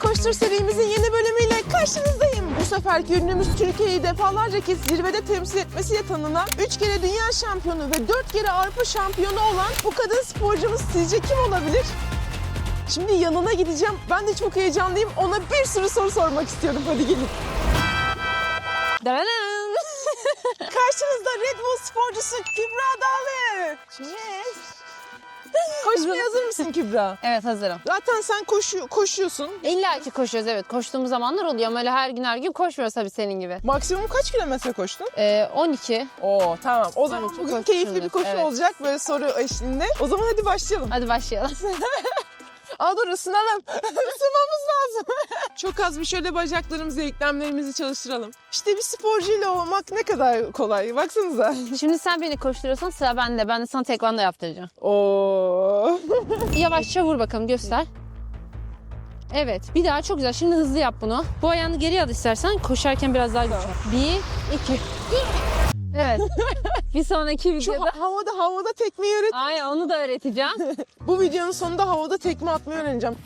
Koştur serimizin yeni bölümüyle karşınızdayım. Bu seferki ünlümüz Türkiye'yi defalarca kez zirvede temsil etmesiyle tanınan 3 kere dünya şampiyonu ve 4 kere Avrupa şampiyonu olan bu kadın sporcumuz sizce kim olabilir? Şimdi yanına gideceğim. Ben de çok heyecanlıyım. Ona bir sürü soru sormak istiyorum. Hadi gelin. Karşınızda Red Bull sporcusu Kübra Dağlı. Cheers. Koşmaya hazır mısın Kübra? Evet hazırım. Zaten sen koşu, koşuyorsun. İlla ki koşuyoruz evet. Koştuğumuz zamanlar oluyor ama öyle her gün her gün koşmuyoruz tabii senin gibi. Maksimum kaç kilometre koştun? Ee, 12. Oo tamam. O zaman bugün keyifli bir koşu Evet. olacak böyle soru eşliğinde. O zaman hadi başlayalım. Hadi başlayalım. Aa dur ısınalım. Isınmamız lazım. Çok az bir şöyle bacaklarımızı, eklemlerimizi çalıştıralım. İşte bir sporcuyla olmak ne kadar kolay. Baksanıza. Şimdi sen beni koşturuyorsan sıra bende. Ben de sana tekvando yaptıracağım. Oo. Yavaşça vur bakalım göster. Evet bir daha çok güzel. Şimdi hızlı yap bunu. Bu ayağını geri al istersen. Koşarken biraz daha güçlü. Bir, iki. Evet. bir sonraki Şu videoda. ha- havada havada tekmeyi öğret. Aynen onu da öğreteceğim. Bu videonun sonunda havada tekme atmayı öğreneceğim.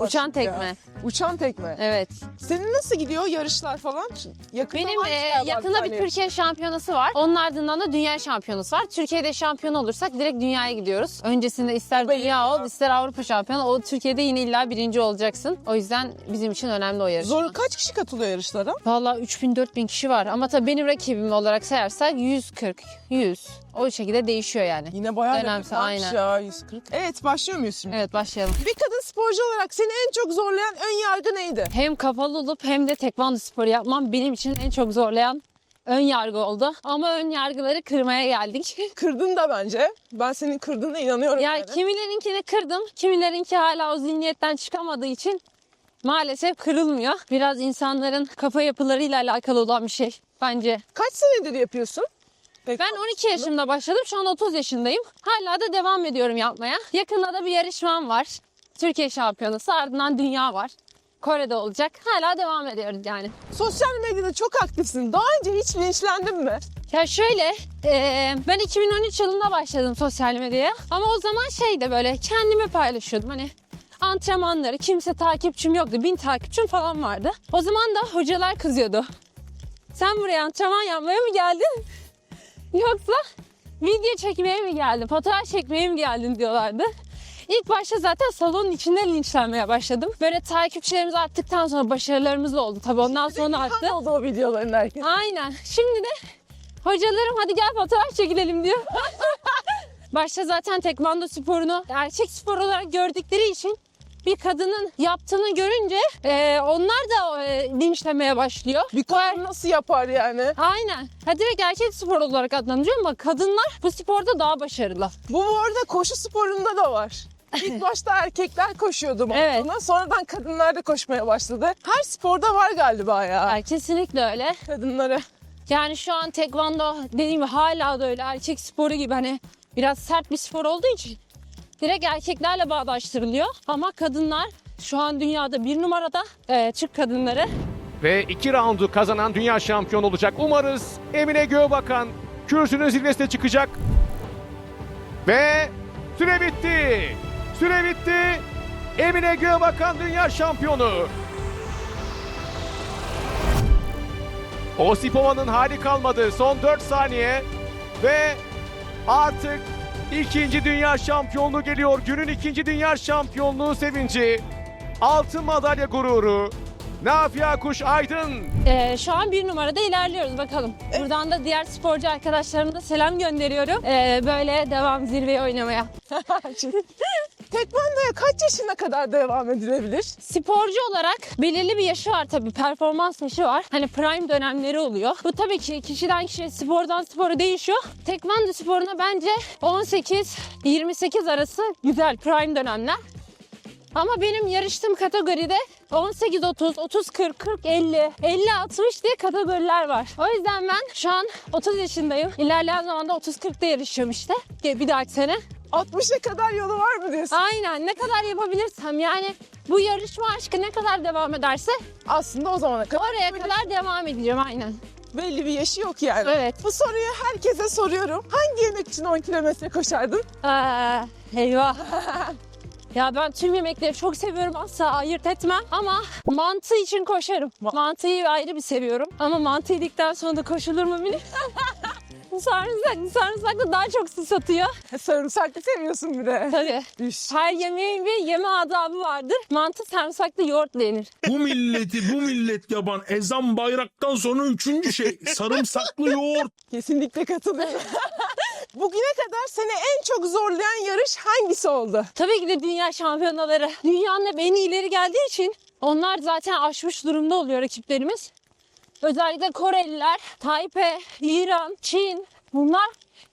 Uçan tekme. Uçan tekme. Evet. Senin nasıl gidiyor yarışlar falan? Yakında Benim e, yakında bir. Türkiye şampiyonası var. Onun ardından da dünya şampiyonası var. Türkiye'de şampiyon olursak direkt dünyaya gidiyoruz. Öncesinde ister Belli dünya ol, ister Avrupa şampiyonu. O Türkiye'de yine illa birinci olacaksın. O yüzden bizim için önemli o yarış. Zor kaç kişi katılıyor yarışlara? Valla 3000-4000 kişi var ama tabii benim rakibim olarak sayarsak 140, 100. O şekilde değişiyor yani. Yine bayağı Dönemse, rakip varmış aynen. ya 140. Evet başlıyor muyuz şimdi? Evet başlayalım. Bir kadın sporcu olarak seni en çok zorlayan ön yargı neydi? Hem kapalı olup hem de tekvando sporu yapmam benim için en çok zorlayan ön yargı oldu. Ama ön yargıları kırmaya geldik. Kırdın da bence. Ben senin kırdığına inanıyorum. Ya yani. kimilerinkini kırdım, kimilerinki hala o zihniyetten çıkamadığı için maalesef kırılmıyor. Biraz insanların kafa yapılarıyla alakalı olan bir şey bence. Kaç senedir yapıyorsun? Peki. Ben 12 yaşımda başladım, şu an 30 yaşındayım. Hala da devam ediyorum yapmaya. Yakında da bir yarışmam var. Türkiye şampiyonası, ardından dünya var. Kore'de olacak. Hala devam ediyoruz yani. Sosyal medyada çok aktifsin. Daha önce hiç linçlendin mi? Ya şöyle, eee, ben 2013 yılında başladım sosyal medyaya. Ama o zaman şeyde böyle kendimi paylaşıyordum. Hani antrenmanları, kimse takipçim yoktu. Bin takipçim falan vardı. O zaman da hocalar kızıyordu. Sen buraya antrenman yapmaya mı geldin? Yoksa video çekmeye mi geldin? Fotoğraf çekmeye mi geldin diyorlardı. İlk başta zaten salonun içinde linçlenmeye başladım. Böyle takipçilerimiz arttıktan sonra başarılarımız da oldu. Tabii ondan sonra arttı. Oldu o videoların herkes. Aynen. Şimdi de hocalarım hadi gel fotoğraf çekilelim diyor. Başta zaten tekvando sporunu erkek spor olarak gördükleri için bir kadının yaptığını görünce e, onlar da e, linçlemeye başlıyor. Bir kadın nasıl yapar yani? Aynen. Ha direkt erkek spor olarak adlandırıyor ama kadınlar bu sporda daha başarılı. Bu bu arada koşu sporunda da var. İlk başta erkekler koşuyordu Evet. maratona. Sonradan kadınlar da koşmaya başladı. Her sporda var galiba ya. Yani kesinlikle öyle. Kadınları. Yani şu an tekvando dediğim gibi hala da öyle erkek sporu gibi hani biraz sert bir spor olduğu için direkt erkeklerle bağdaştırılıyor. Ama kadınlar şu an dünyada bir numarada e, Türk kadınları. Ve iki raundu kazanan dünya şampiyonu olacak. Umarız Emine Göğbakan kürsünün zirvesine çıkacak. Ve süre bitti. Süre bitti. Emine Göğbakan dünya şampiyonu. Osipova'nın hali kalmadı. Son 4 saniye. Ve artık ikinci dünya şampiyonluğu geliyor. Günün ikinci dünya şampiyonluğu sevinci. Altın madalya gururu. Nafia Kuş Aydın E, şu an bir numarada ilerliyoruz bakalım. Buradan da diğer sporcu arkadaşlarıma da selam gönderiyorum. E, böyle devam zirveye oynamaya. Tekvandoya kaç yaşına kadar devam edilebilir? Sporcu olarak belirli bir yaşı var tabii. Performans yaşı var. Hani prime dönemleri oluyor. Bu tabii ki kişiden kişiye, spordan spora değişiyor. Tekvando sporuna bence 18-28 arası güzel prime dönemler. Ama benim yarıştığım kategoride 18-30, 30-40, 40-50, 50-60 diye kategoriler var. O yüzden ben şu an 30 yaşındayım. İlerleyen zamanda 30-40'da yarışıyorum işte. Bir dahaki sene. 60'a kadar yolu var mı diyorsun? Aynen ne kadar yapabilirsem yani bu yarışma aşkı ne kadar devam ederse Aslında o zamana kadar oraya kadar devam edeceğim aynen. belli bir yaşı yok yani. Evet. Bu soruyu herkese soruyorum. Hangi yemek için 10 kilometre koşardın? Aa, eyvah. Ya ben tüm yemekleri çok seviyorum asla ayırt etmem ama mantı için koşarım. Mantıyı ayrı bir seviyorum ama mantı yedikten sonra da koşulur mu bilmiyorum. sarımsak, sarımsak da daha çok sis atıyor. Sarımsaklı seviyorsun bir de. Tabii. Üş. Her yemeğin bir yeme adabı vardır. Mantı sarımsaklı yoğurtla yenir. Bu milleti bu millet yaban ezan bayraktan sonra üçüncü şey sarımsaklı yoğurt. Kesinlikle katılıyorum. Bugüne kadar seni en çok zorlayan yarış hangisi oldu? Tabii ki de dünya şampiyonaları. Dünyanın hep en iyileri geldiği için onlar zaten aşmış durumda oluyor rakiplerimiz. Özellikle Koreliler, Taipei, İran, Çin bunlar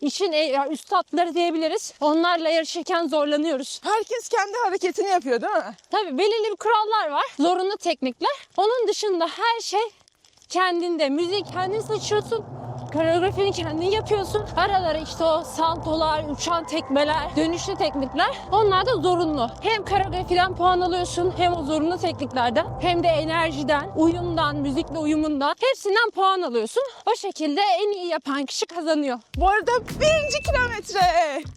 işin e- üst hatları diyebiliriz. Onlarla yarışırken zorlanıyoruz. Herkes kendi hareketini yapıyor değil mi? Tabii belirli bir kurallar var. Zorunlu teknikler. Onun dışında her şey kendinde. Müziği kendin seçiyorsun. Koreografini kendin yapıyorsun. Aralara işte o saltolar, uçan tekmeler, dönüşlü teknikler onlar da zorunlu. Hem koreografiden puan alıyorsun hem o zorunlu tekniklerden hem de enerjiden, uyumdan, müzikle uyumundan hepsinden puan alıyorsun. O şekilde en iyi yapan kişi kazanıyor. Bu arada birinci kilometre.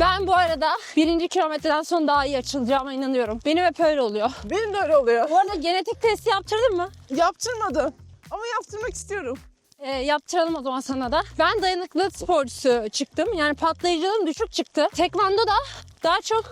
Ben bu arada birinci kilometreden sonra daha iyi açılacağıma inanıyorum. Benim hep öyle oluyor. Benim de öyle oluyor. Bu arada genetik testi yaptırdın mı? Yaptırmadım. Ama yaptırmak istiyorum. E, yaptıralım o zaman sana da. Ben dayanıklı sporcusu çıktım. Yani patlayıcılığım düşük çıktı. Tekvando da daha çok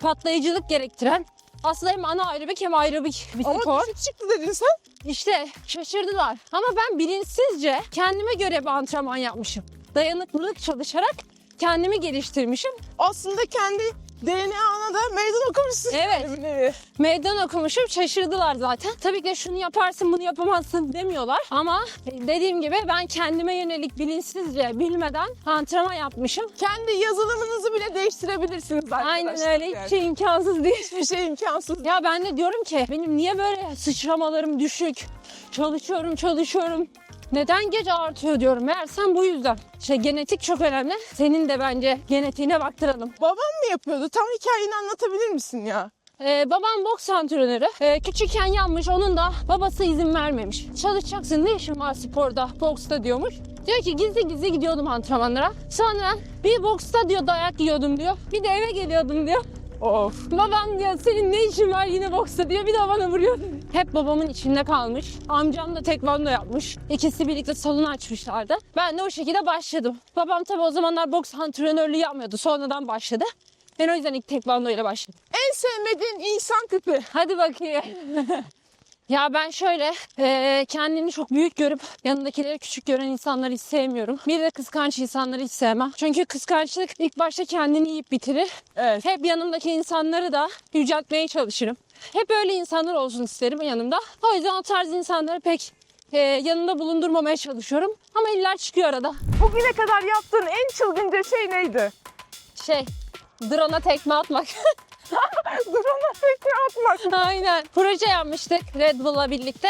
patlayıcılık gerektiren aslında hem ana aerobik hem aerobik bir Ama spor. düşük çıktı dedin sen. İşte şaşırdılar. Ama ben bilinçsizce kendime göre bir antrenman yapmışım. Dayanıklılık çalışarak kendimi geliştirmişim. Aslında kendi DNA'na da meydan okumuşsun. Evet. Meydan okumuşum şaşırdılar zaten. Tabii ki şunu yaparsın bunu yapamazsın demiyorlar. Ama dediğim gibi ben kendime yönelik bilinçsizce bilmeden antrenman yapmışım. Kendi yazılımınızı bile değiştirebilirsiniz arkadaşlar. Aynen öyle yani. hiçbir şey imkansız değil. Hiçbir şey imkansız. Ya ben de diyorum ki benim niye böyle sıçramalarım düşük? Çalışıyorum çalışıyorum. Neden gece artıyor diyorum. Meğersem bu yüzden. İşte genetik çok önemli. Senin de bence genetiğine baktıralım. Babam mı yapıyordu? Tam hikayeni anlatabilir misin ya? Ee, babam boks antrenörü. Ee, küçükken yanmış. Onun da babası izin vermemiş. Çalışacaksın ne işin var sporda, boksta diyormuş. Diyor ki gizli gizli gidiyordum antrenmanlara. Sonra bir boksta diyor dayak yiyordum diyor. Bir de eve geliyordum diyor. Of. Babam diyor senin ne işin var yine boksta diyor bir de bana vuruyor. Hep babamın içinde kalmış. Amcam da tekvando yapmış. İkisi birlikte salon açmışlardı. Ben de o şekilde başladım. Babam tabii o zamanlar boks antrenörlüğü yapmıyordu. Sonradan başladı. Ben o yüzden ilk tekvando ile başladım. En sevmediğin insan tipi. Hadi bakayım. Ya ben şöyle eee, kendini çok büyük görüp yanındakileri küçük gören insanları hiç sevmiyorum. Bir de kıskanç insanları hiç sevmem. Çünkü kıskançlık ilk başta kendini yiyip bitirir. Evet. Hep yanımdaki insanları da yüceltmeye çalışırım. Hep öyle insanlar olsun isterim yanımda. O yüzden o tarz insanları pek eee, yanında bulundurmamaya çalışıyorum. Ama iller çıkıyor arada. Bugüne kadar yaptığın en çılgınca şey neydi? Şey, drone'a tekme atmak. Drone'a tekme atmak. Aynen. Proje yapmıştık Red Bull'la birlikte.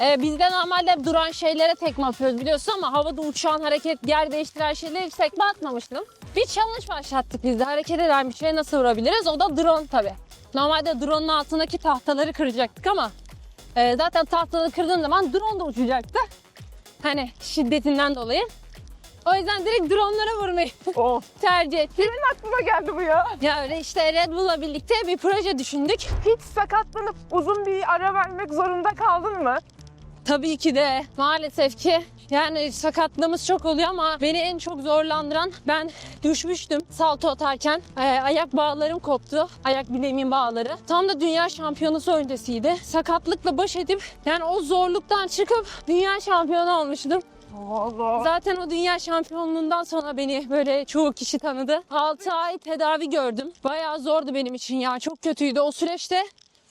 Ee, biz de normalde duran şeylere tekme atıyoruz biliyorsun ama havada uçan hareket, yer değiştiren şeylere hiç tekme atmamıştım. Bir challenge başlattık biz de. Hareket eden bir şeye nasıl vurabiliriz? O da drone tabii. Normalde drone'un altındaki tahtaları kıracaktık ama e, zaten tahtaları kırdığın zaman drone da uçacaktı. Hani şiddetinden dolayı. O yüzden direkt drone'lara vurmayı Of. tercih ettik. Kimin aklına geldi bu ya? Ya öyle işte Red Bull'la birlikte bir proje düşündük. Hiç sakatlanıp uzun bir ara vermek zorunda kaldın mı? Tabii ki de maalesef ki yani sakatlığımız çok oluyor ama beni en çok zorlandıran ben düşmüştüm salto atarken. Ee, ayak bağlarım koptu. Ayak bileğimin bağları. Tam da dünya şampiyonası öncesiydi. Sakatlıkla baş edip yani o zorluktan çıkıp dünya şampiyonu olmuştum. Allah. Zaten o dünya şampiyonluğundan sonra beni böyle çoğu kişi tanıdı. 6 ay tedavi gördüm. Bayağı zordu benim için ya. Çok kötüydü. O süreçte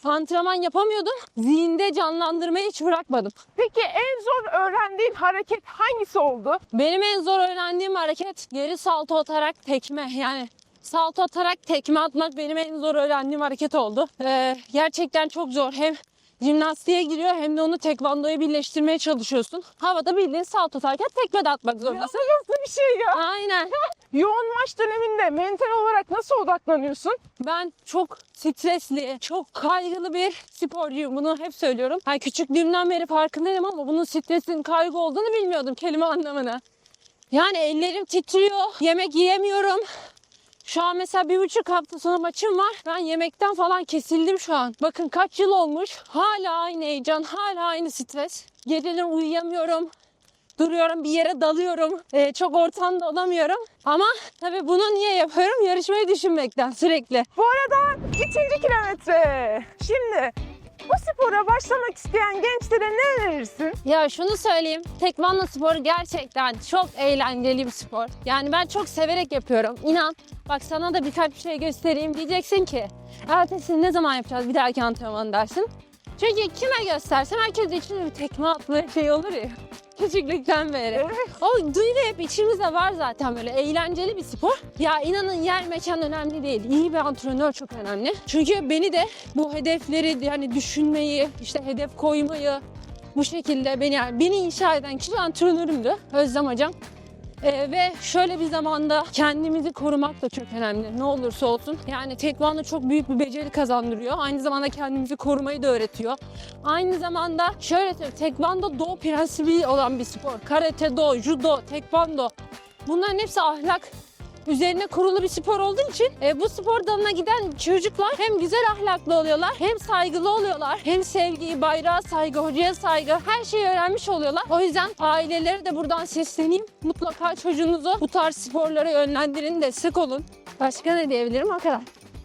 antrenman yapamıyordum. Zihinde canlandırmayı hiç bırakmadım. Peki en zor öğrendiğin hareket hangisi oldu? Benim en zor öğrendiğim hareket geri salto atarak tekme. Yani salto atarak tekme atmak benim en zor öğrendiğim hareket oldu. Ee, gerçekten çok zor. Hem jimnastiğe giriyor hem de onu tekvandoya birleştirmeye çalışıyorsun. Havada bildiğin salto atarken tekme de atmak zorundasın. Nasıl bir şey ya? Aynen. Yoğun maç döneminde mental olarak nasıl odaklanıyorsun? Ben çok stresli, çok kaygılı bir sporcuyum. Bunu hep söylüyorum. Yani küçüklüğümden beri farkındayım ama bunun stresin kaygı olduğunu bilmiyordum kelime anlamını. Yani ellerim titriyor, yemek yiyemiyorum. Şu an mesela bir buçuk hafta sonra maçım var. Ben yemekten falan kesildim şu an. Bakın kaç yıl olmuş. Hala aynı heyecan, hala aynı stres. Geceleri uyuyamıyorum. Duruyorum bir yere dalıyorum. Ee, çok ortamda olamıyorum. Ama tabii bunu niye yapıyorum? Yarışmayı düşünmekten sürekli. Bu arada ikinci kilometre. Şimdi bu spora başlamak isteyen gençlere ne önerirsin? Ya şunu söyleyeyim. Tekvando sporu gerçekten çok eğlenceli bir spor. Yani ben çok severek yapıyorum. İnan bak sana da birkaç bir şey göstereyim. Diyeceksin ki ertesini ne zaman yapacağız bir dahaki antrenman dersin. Çünkü kime göstersem herkes için bir tekme atma şey olur ya. Küçüklükten beri. O duygu hep içimizde var zaten böyle eğlenceli bir spor. Ya inanın yer mekan önemli değil. İyi bir antrenör çok önemli. Çünkü beni de bu hedefleri yani düşünmeyi, işte hedef koymayı, bu şekilde beni yani beni inşa eden kişi antrenörümdü Özlem hocam. Ee, ve şöyle bir zamanda kendimizi korumak da çok önemli. Ne olursa olsun. Yani tekvando çok büyük bir beceri kazandırıyor. Aynı zamanda kendimizi korumayı da öğretiyor. Aynı zamanda şöyle. Tekvando do prensibi olan bir spor. Karate do, judo, tekvando. Bunların hepsi ahlak üzerine kurulu bir spor olduğu için e, bu spor dalına giden çocuklar hem güzel ahlaklı oluyorlar, hem saygılı oluyorlar, hem sevgiyi, bayrağa saygı, hocaya saygı her şeyi öğrenmiş oluyorlar. O yüzden ailelere de buradan sesleneyim. Mutlaka çocuğunuzu bu tarz sporlara yönlendirin, destek olun. Başka ne diyebilirim o kadar.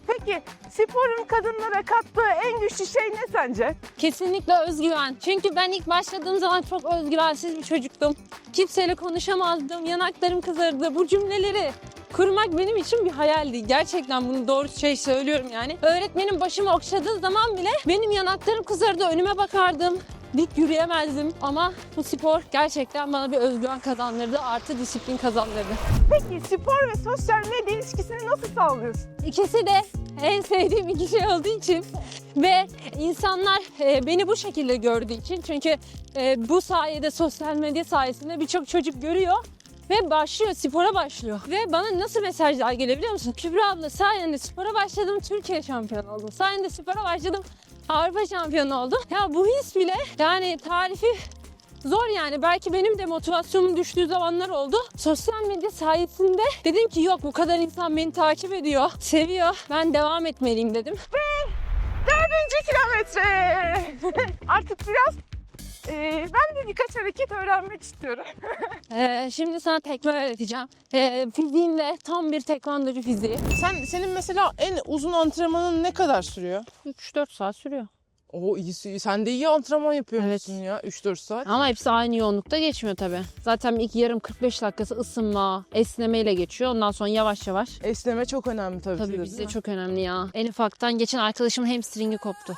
Peki sporun kadınlara kattığı en güçlü şey ne sence? Kesinlikle özgüven. Çünkü ben ilk başladığım zaman çok özgüvensiz bir çocuktum. Kimseyle konuşamazdım, yanaklarım kızardı. Bu cümleleri kurmak benim için bir hayaldi. Gerçekten bunu doğru şey söylüyorum yani. Öğretmenim başımı okşadığı zaman bile benim yanaklarım kızardı, önüme bakardım. Dik yürüyemezdim ama bu spor gerçekten bana bir özgüven kazandırdı, artı disiplin kazandırdı. Peki spor ve sosyal medya ilişkisini nasıl sağlıyorsun? İkisi de en sevdiğim iki şey olduğu için ve insanlar e, beni bu şekilde gördüğü için çünkü e, bu sayede sosyal medya sayesinde birçok çocuk görüyor ve başlıyor, spora başlıyor. Ve bana nasıl mesajlar geliyor biliyor musun? Kübra abla sayende spora başladım, Türkiye şampiyonu oldum. Sayende spora başladım, Avrupa şampiyonu oldum. Ya bu his bile yani tarifi Zor yani. Belki benim de motivasyonum düştüğü zamanlar oldu. Sosyal medya sayesinde dedim ki yok bu kadar insan beni takip ediyor, seviyor. Ben devam etmeliyim dedim. Dördüncü kilometre. Artık biraz e, ben de birkaç hareket öğrenmek istiyorum. Ee, şimdi sana tekme öğreteceğim. Ee, fiziğimle tam bir tekvandocu fiziği. Sen senin mesela en uzun antrenmanın ne kadar sürüyor? 3-4 saat sürüyor. Oo iyi, sen de iyi antrenman yapıyorsun Evet. ya 3-4 saat. Ama hepsi aynı yoğunlukta geçmiyor tabii. Zaten ilk yarım 45 dakikası ısınma, esnemeyle geçiyor. Ondan sonra yavaş yavaş. Esneme çok önemli tabii. Tabii bizde çok önemli ya. En ufaktan geçen arkadaşımın hamstringi koptu.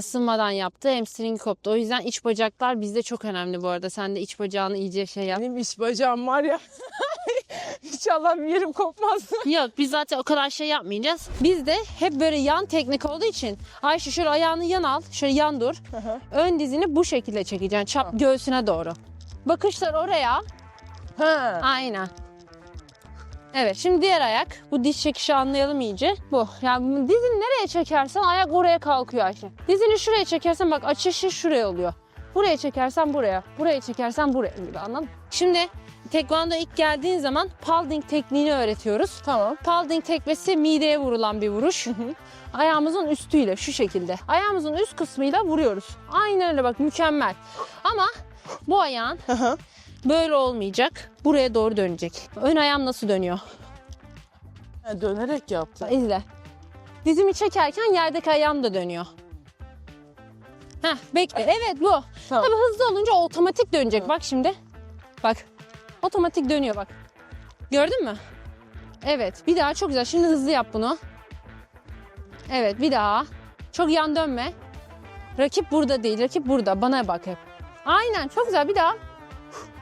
Isınmadan yaptı, hamstringi koptu. O yüzden iç bacaklar bizde çok önemli bu arada. Sen de iç bacağını iyice şey yap. Benim iş bacağım var ya. İnşallah bir yerim kopmaz. Yok biz zaten o kadar şey yapmayacağız. Bizde hep böyle yan teknik olduğu için Ayşe şöyle ayağını yan al, şöyle yan dur. Ön dizini bu şekilde çekeceksin, çap göğsüne doğru. Bakışlar oraya, ha. Aynen. Evet şimdi diğer ayak. Bu diş çekişi anlayalım iyice. Bu. Yani bu dizini nereye çekersen ayak oraya kalkıyor Ayşe. Dizini şuraya çekersen bak açışı şuraya oluyor. Buraya çekersen buraya. Buraya çekersen buraya gibi anladın mı? Şimdi tekvando ilk geldiğin zaman palding tekniğini öğretiyoruz. Tamam. Palding tekmesi mideye vurulan bir vuruş. Ayağımızın üstüyle şu şekilde. Ayağımızın üst kısmıyla vuruyoruz. Aynen öyle bak mükemmel. Ama bu ayağın Böyle olmayacak. Buraya doğru dönecek. Ön ayağım nasıl dönüyor? Ha, Dönerek yaptın. İzle. Dizimi çekerken yerdeki ayağım da dönüyor. Heh bekle. Evet bu. Tamam. Tabii hızlı olunca otomatik dönecek. Bak şimdi. Bak. Otomatik dönüyor bak. Gördün mü? Evet. Bir daha çok güzel. Şimdi hızlı yap bunu. Evet bir daha. Çok yan dönme. Rakip burada değil. Rakip burada. Bana bak hep. Aynen çok güzel. Bir daha.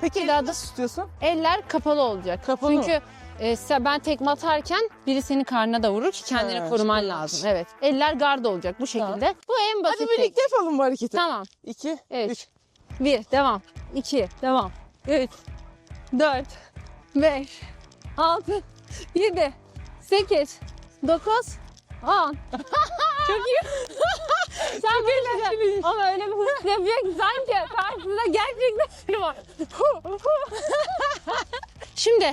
Peki Bir daha da- nasıl tutuyorsun? Eller kapalı olacak. Kapalı mı? Çünkü e, sen- ben tekme atarken biri senin karnına da vurur ki kendini Ha, koruman şimdi- lazım. Evet. Eller gard olacak bu şekilde. Bu en basit. Hadi birlikte yapalım bu hareketi. Tamam. 2, Evet. 3. 1 devam. 2 devam. 3 4 5 6 7 8 9 10 Çok iyi. Sen böyle ama öyle bir hırs yapıyor ki sanki karşısında gerçekten biri var. Şimdi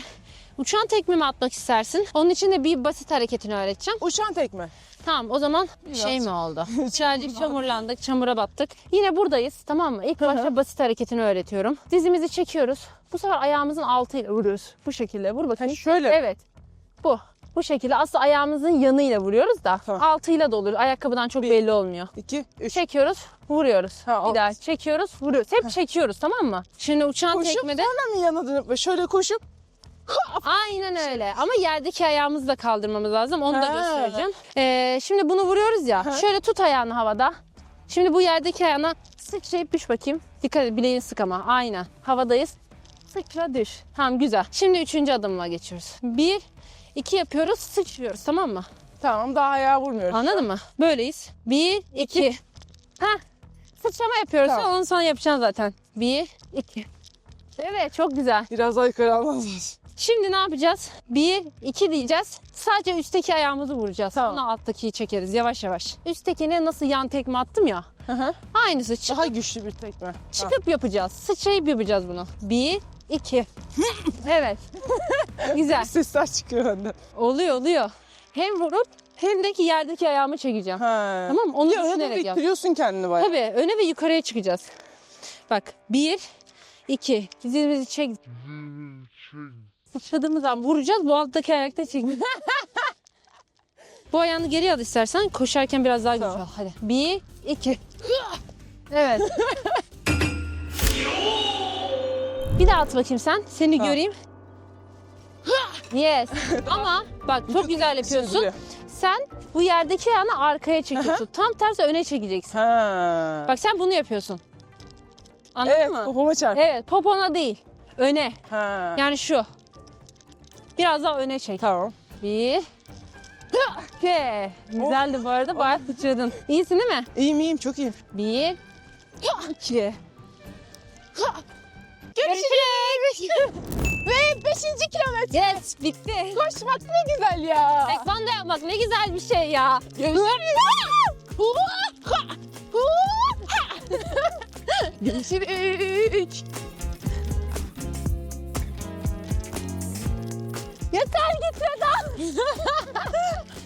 uçan tekme mi atmak istersin? Onun için de bir basit hareketini öğreteceğim. Uçan tekme. Tamam o zaman şey mi oldu? Birazcık çamurlandık, çamura battık. Yine buradayız tamam mı? İlk başta basit hareketini öğretiyorum. Dizimizi çekiyoruz. Bu sefer ayağımızın altıyla vuruyoruz. Bu şekilde vur bakayım. Hani şöyle. Evet. Bu. Bu şekilde aslında ayağımızın yanıyla vuruyoruz da Tamam. altıyla da olur. Ayakkabıdan çok Bir. belli olmuyor. İki, üç. Çekiyoruz, vuruyoruz. Ha, bir o- daha çekiyoruz, vuruyoruz. Hep çekiyoruz tamam mı? Şimdi uçan Koşup tekmede sonra mı yana dönüp şöyle koşup aynen öyle. Ama yerdeki ayağımızı da kaldırmamız lazım. Onu da Ha. göstereceğim. Ee, şimdi bunu vuruyoruz ya. Ha. Şöyle tut ayağını havada. Şimdi bu yerdeki ayağına sıçrayıp düş bakayım. Dikkat et bileğini sık ama. Aynen. Havadayız. Sıçra düş. Tamam güzel. Şimdi üçüncü adımla geçiyoruz. Bir, iki yapıyoruz. Sıçrıyoruz tamam mı? tamam daha ayağa vurmuyoruz. Anladın mı? Böyleyiz. Bir, iki. Ha. Sıçrama yapıyoruz. Tamam. Onu sonra yapacaksın zaten. Bir, iki. Evet çok güzel. Biraz daha yukarı almamız lazım. Şimdi ne yapacağız? Bir, iki diyeceğiz. Sadece üstteki ayağımızı vuracağız. Tamam. Sonra alttakiyi çekeriz yavaş yavaş. Üsttekine nasıl yan tekme attım ya. Hı hı. Aynısı. Çık- Daha güçlü bir tekme. Çıkıp yapacağız. Sıçrayıp yapacağız bunu. Bir, iki. evet. Güzel. Sesler çıkıyor benden. Oluyor oluyor. Hem vurup hem de ki yerdeki ayağımı çekeceğim. Ha. Tamam mı? Onu de öne düşünerek yap. ittiriyorsun kendini bayağı. Tabii öne ve yukarıya çıkacağız. Bak bir, iki. Dizimizi çek. Sıçradığımız an vuracağız. Bu alttaki ayakta çek. Bu ayağını geri al istersen. Koşarken biraz daha güçlü ol. Hadi. Bir, iki. Evet. Bir daha at bakayım sen. Seni Tamam. göreyim. Yes. Ama bak çok güzel yapıyorsun. Sen bu yerdeki ayağını arkaya çekiyorsun. Tam tersi öne çekeceksin. Ha. Bak sen bunu yapıyorsun. Anladın evet, mı? popoma çarp. Evet, popona değil. Öne. Ha. Yani şu. Biraz daha öne çek. Tamam. Bir. İki. Güzeldi bu arada. Bayağı sıçradın. İyisin değil mi? İyiyim iyiyim çok iyiyim. Bir. iki. Görüşürüz. Ve 5. kilometre. Yes, bitti. Koşmak ne güzel ya. Tekvando yapmak ne güzel bir şey ya. Görüşürüz. Görüşürüz. Yeter git Vedat.